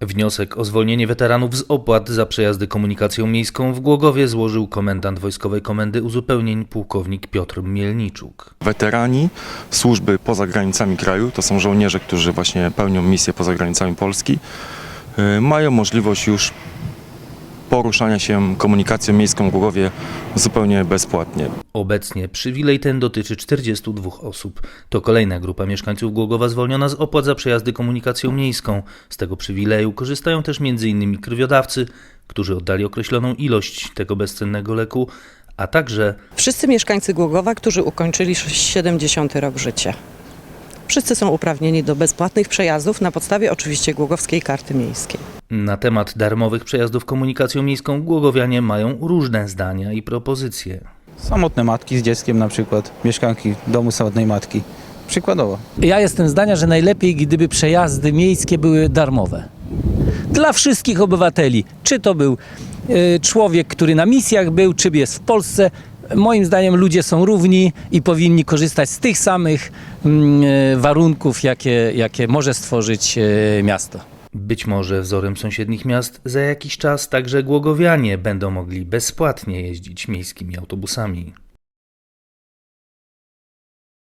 Wniosek o zwolnienie weteranów z opłat za przejazdy komunikacją miejską w Głogowie złożył komendant Wojskowej Komendy Uzupełnień pułkownik Piotr Mielniczuk. Weterani służby poza granicami kraju, to są żołnierze, którzy właśnie pełnią misję poza granicami Polski, y, mają możliwość już poruszania się komunikacją miejską w Głogowie zupełnie bezpłatnie. Obecnie przywilej ten dotyczy 42 osób. To kolejna grupa mieszkańców Głogowa zwolniona z opłat za przejazdy komunikacją miejską. Z tego przywileju korzystają też m.in. krwiodawcy, którzy oddali określoną ilość tego bezcennego leku, a także Wszyscy mieszkańcy Głogowa, którzy ukończyli 70 rok życia. Wszyscy są uprawnieni do bezpłatnych przejazdów na podstawie oczywiście Głogowskiej Karty Miejskiej. na temat darmowych przejazdów komunikacją miejską głogowianie mają różne zdania i propozycje. Samotne matki z dzieckiem na przykład, mieszkanki domu samotnej matki. Przykładowo. Ja jestem zdania, że najlepiej, gdyby przejazdy miejskie były darmowe. Dla wszystkich obywateli. Czy to był y, człowiek, który na misjach był, czy jest w Polsce. Moim zdaniem ludzie są równi i powinni korzystać z tych samych mm, y, warunków, jakie, jakie może stworzyć y, miasto. Być może wzorem sąsiednich miast za jakiś czas także głogowianie będą mogli bezpłatnie jeździć miejskimi autobusami.